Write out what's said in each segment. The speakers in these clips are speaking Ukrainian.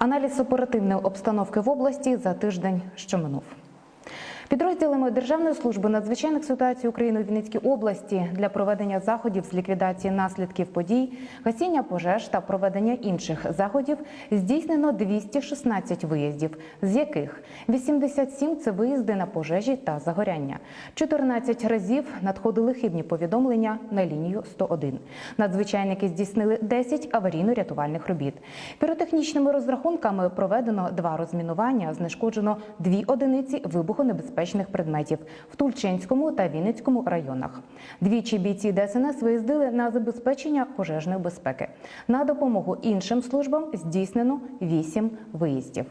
Аналіз оперативної обстановки в області за тиждень, що минув. Підрозділами Державної служби надзвичайних ситуацій України у Вінницькій області для проведення заходів з ліквідації наслідків подій, гасіння пожеж та проведення інших заходів здійснено 216 виїздів, з яких 87 – це виїзди на пожежі та загоряння. 14 разів надходили хибні повідомлення на лінію 101. Надзвичайники здійснили 10 аварійно-рятувальних робіт. Піротехнічними розрахунками проведено два розмінування, знешкоджено дві одиниці вибухонебезпечних предметів в Тульчинському та Вінницькому районах. Двічі бійці ДСНС виїздили на забезпечення пожежної безпеки. На допомогу іншим службам здійснено 8 виїздів.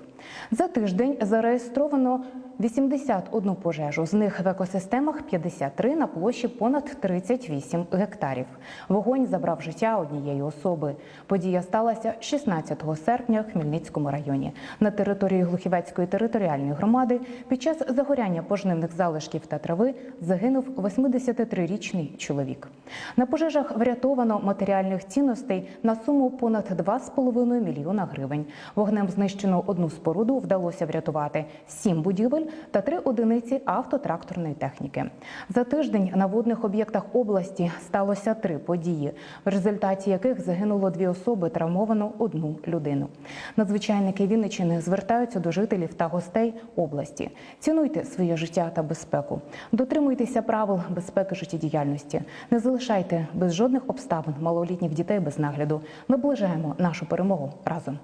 За тиждень зареєстровано 81 пожежу. З них в екосистемах 53 на площі понад 38 гектарів. Вогонь забрав життя однієї особи. Подія сталася 16 серпня в Хмельницькому районі. На території Глухівецької територіальної громади під час загоряння пожнивних залишків та трави загинув 83-річний чоловік. На пожежах врятовано матеріальних цінностей на суму понад 2,5 мільйона гривень. Вогнем знищено одну споруду, вдалося врятувати сім будівель та три одиниці автотракторної техніки. За тиждень на водних об'єктах області сталося три події, в результаті яких загинуло дві особи, травмовано одну людину. Надзвичайники Вінничини звертаються до жителів та гостей області. Цінуйте своє життя та безпеку, дотримуйтеся правил безпеки життєдіяльності, не залишайте без жодних обставин малолітніх дітей без нагляду. Наближаємо нашу перемогу разом.